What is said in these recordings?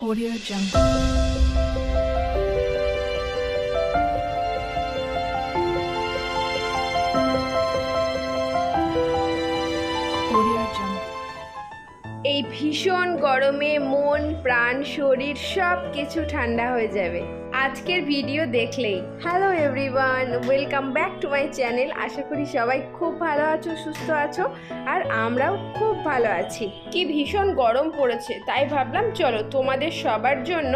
Audio Jungle. এই ভীষণ গরমে মন, প্রাণ, শরীর সব কিছু ঠান্ডা হয়ে যাবে। আজকের ভিডিও দেখলেই। Hello everyone welcome back to my channel আশা করি সবাই খুব ভালো আছো, সুস্থ আছো, আর আমরাও খুব ভালো আছি। কি ভীষণ গরম পড়েছে, তাই ভাবলাম চলো তোমাদের সবার জন্য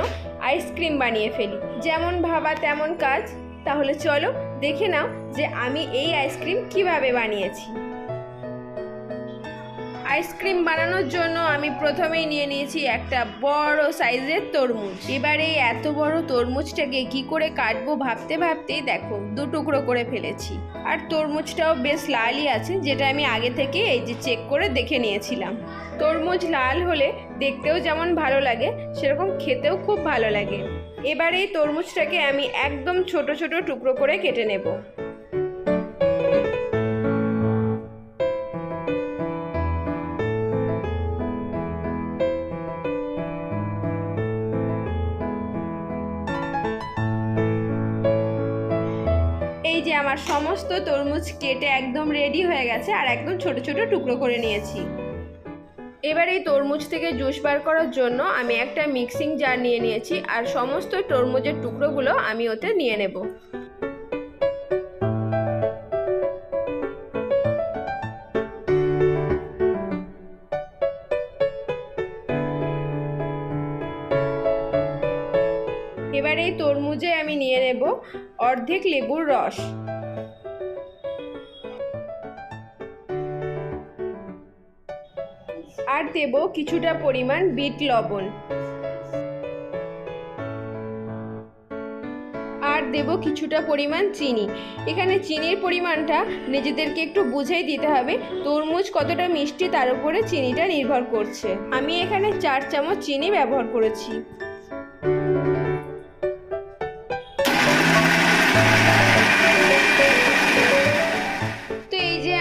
আইসক্রিম বানিয়ে ফেলি। যেমন ভাবা তেমন কাজ। তাহলে চলো দেখে নাও যে আমি এই আইসক্রিম কীভাবে বানিয়েছি। আইসক্রিম বানানোর জন্য আমি প্রথমেই নিয়ে নিয়েছি একটা বড় সাইজের তরমুজ। এবারে এই এত বড় তরমুজটাকে কি করে কাটবো ভাবতে ভাবতেই দেখো, দু টুকরো করে ফেলেছি। আর তরমুজটাও বেশ লালই আছে, যেটা আমি আগে থেকে এই যে চেক করে দেখে নিয়েছিলাম। তরমুজ লাল হলে দেখতেও যেমন ভালো লাগে, সেরকম খেতেও খুব ভালো লাগে। এবারে এই তরমুজটাকে আমি একদম ছোট ছোট টুকরো করে কেটে নেব। যে আমার সমস্ত তরমুজ কেটে একদম রেডি হয়ে গেছে আর একদম ছোট ছোট টুকরো করে নিয়েছি। এবার এই তরমুজ থেকে জুস বার করার জন্য আমি একটা মিক্সিং জার নিয়ে নিয়েছি আর সমস্ত তরমুজের টুকরোগুলো আমি ওতে নিয়ে নেব। এবার এই তরমুজে আমি নিয়ে নেব অর্ধেক লেবুর রস। আর দেব কিছুটা পরিমাণ বিট লবণ। আর দেব কিছুটা পরিমাণ চিনি। এখানে চিনির পরিমাণটা নিজেদেরকে একটু বুঝেই দিতে হবে, তরমুজ কতটা মিষ্টি তার উপরে চিনিটা নির্ভর করছে। আমি এখানে চার চামচ চিনি ব্যবহার করেছি।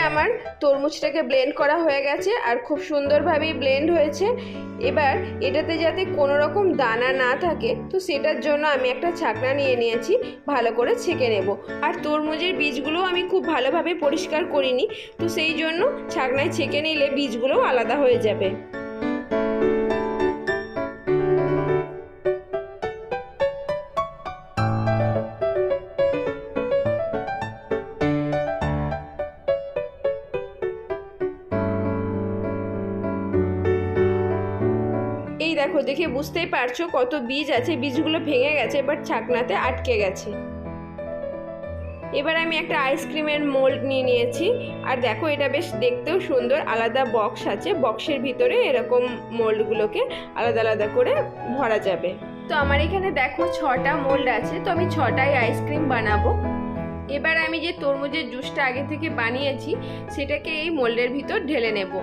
আমার তরমুজটাকে ব্লেন্ড করা হয়ে গেছে আর খুব সুন্দরভাবেই ব্লেন্ড হয়েছে। এবার এটাতে যাতে কোনো রকম দানা না থাকে, তো সেটার জন্য আমি একটা ছাকনা নিয়ে নিয়েছি, ভালো করে ছেঁকে নেব। আর তরমুজের বীজগুলোও আমি খুব ভালোভাবে পরিষ্কার করিনি, তো সেই জন্য ছাকনায় ছেঁকে নিলে বীজগুলোও আলাদা হয়ে যাবে। দেখো, দেখে বুঝতেই পারছ কত বীজ আছে, বীজগুলো ভেঙে গেছে বাট ছাকনাতে আটকে গেছে। এবার আমি একটা আইসক্রিমের মোল্ড নিয়ে নিয়েছি। আর দেখো, এটা বেশ দেখতেও সুন্দর, আলাদা বক্স আছে। বক্সের ভিতরে এরকম মোল্ডগুলোকে আলাদা আলাদা করে ভরা যাবে। তো আমার এখানে দেখো ছটা মোল্ড আছে, তো আমি ছটাই আইসক্রিম বানাবো। এবার আমি যে তরমুজের জুসটা আগে থেকে বানিয়েছি, সেটাকে এই মোল্ডের ভিতর ঢেলে নেব।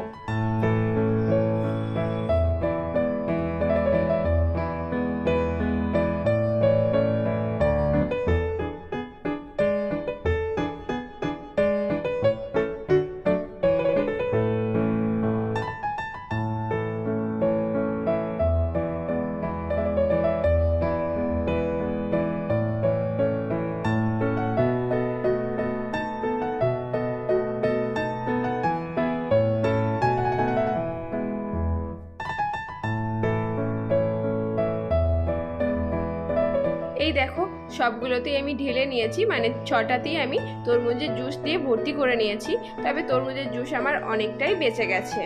সবগুলোতেই আমি ঢেলে নিয়েছি মানে ছটাতেই আমি তরমুজের জুস দিয়ে ভর্তি করে নিয়েছি, তবে তরমুজের জুস আমার অনেকটাই বেঁচে গেছে।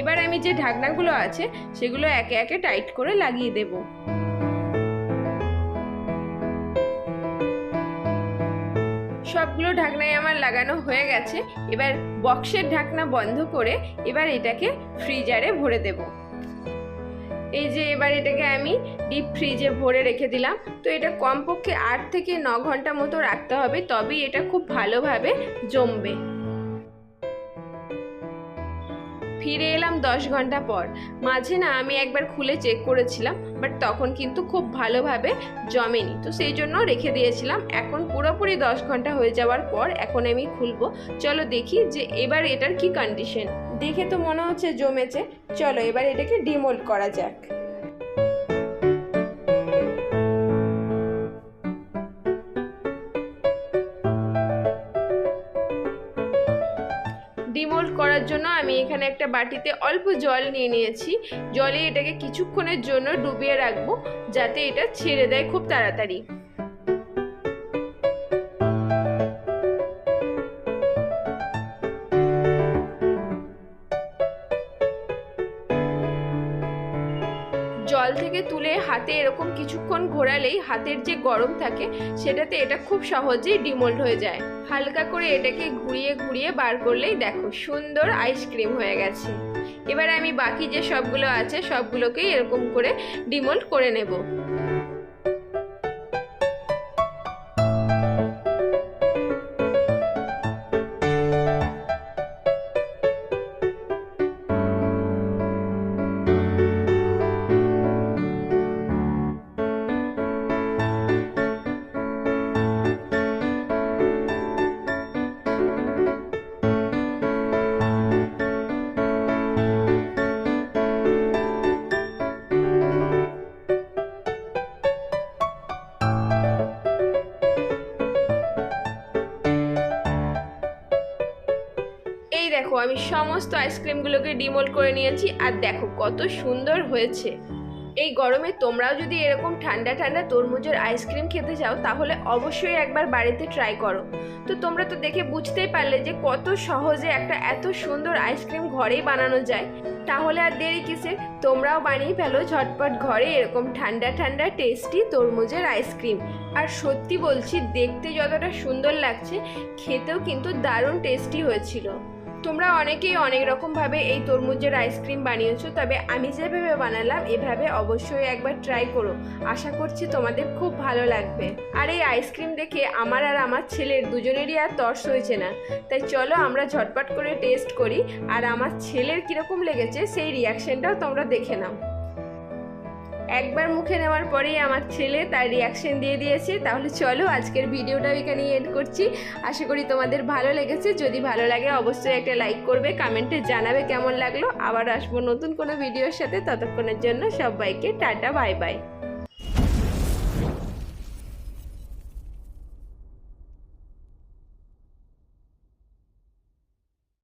এবার আমি যে ঢাকনাগুলো আছে, সেগুলো একে একে টাইট করে লাগিয়ে দেব। সবগুলো ঢাকনাই আমার লাগানো হয়ে গেছে, এবার বক্সের ঢাকনা বন্ধ করে এবার এটাকে ফ্রিজারে ভরে দেবো। এই যে এবার এটাকে আমি ডিপ ফ্রিজে ভরে রেখে দিলাম। তো এটা কমপক্ষে আট থেকে ন ঘণ্টা মতো রাখতে হবে, তবেই এটা খুব ভালোভাবে জমবে। ফিরে এলাম দশ ঘণ্টা পর। মাঝে না আমি একবার খুলে চেক করেছিলাম বাট তখন কিন্তু খুব ভালোভাবে জমেনি। তো সেই জন্য রেখে দিয়েছিলাম। এখন পুরোপুরি দশ ঘণ্টা হয়ে যাওয়ার পর এখন আমি খুলবো। চলো দেখি যে এবার এটার কি কন্ডিশন দেখে তো মনে হচ্ছে জমেছে। চলো এবার এটাকে ডিমোল্ড করা যাক। ডিমোল্ড করার জন্য আমি এখানে একটা বাটিতে অল্প জল নিয়ে নিয়েছি। জলে এটাকে কিছুক্ষণের জন্য ডুবিয়ে রাখব, যাতে এটা ছেড়ে দেয় খুব তাড়াতাড়ি। থেকে তুলে হাতে এরকম কিছুক্ষণ ঘোরালেই হাতের যে গরম থাকে, সেটাতে এটা খুব সহজেই ডিমোল্ড হয়ে যায়। হালকা করে এটাকে ঘুরিয়ে ঘুরিয়ে বার করলেই দেখো, সুন্দর আইসক্রিম হয়ে গেছে। এবার আমি বাকি যে সবগুলো আছে, সবগুলোকেই এরকম করে ডিমোল্ড করে নেব। আমি সমস্ত আইসক্রিমগুলোকে ডিমোল্ড করে নিয়েছি আর দেখো কত সুন্দর হয়েছে। এই গরমে তোমরাও যদি এরকম ঠান্ডা ঠান্ডা তরমুজের আইসক্রিম খেতে চাও, তাহলে অবশ্যই একবার বাড়িতে ট্রাই করো। তো তোমরা তো দেখে বুঝতেই পারলে যে কত সহজে একটা এত সুন্দর আইসক্রিম ঘরেই বানানো যায়। তাহলে আর দেরি কিসে তোমরাও বানিয়ে ফেলো ঝটপট ঘরে এরকম ঠান্ডা ঠান্ডা টেস্টি তরমুজের আইসক্রিম। আর সত্যি বলছি, দেখতে যতটা সুন্দর লাগছে, খেতেও কিন্তু দারুণ টেস্টি হয়েছিল। তোমরা অনেকেই অনেক রকমভাবে এই তরমুজের আইসক্রিম বানিয়েছো, তবে আমি যেভাবে বানালাম, এভাবে অবশ্যই একবার ট্রাই করো। আশা করছি তোমাদের খুব ভালো লাগবে। আর এই আইসক্রিম দেখে আমার আর আমার ছেলের দুজনেরই আর তর্স হয়েছে না। তাই চলো আমরা ঝটপট করে টেস্ট করি, আর আমার ছেলের কীরকম লেগেছে সেই রিয়াকশনটাও তোমরা দেখে নাও। একবার মুখে নেওয়ার পরেই আমার ছেলে তার রিয়াকশন দিয়ে দিয়েছে। তাহলে চলো আজকের ভিডিওটাও এখানেই এড করছি। আশা করি তোমাদের ভালো লেগেছে। যদি ভালো লাগে অবশ্যই একটা লাইক করবে কমেন্টে জানাবে কেমন লাগল। আবার আসব নতুন কোনো ভিডিওর সাথে। ততক্ষণের জন্য সবাইকে টাটা বাই বাই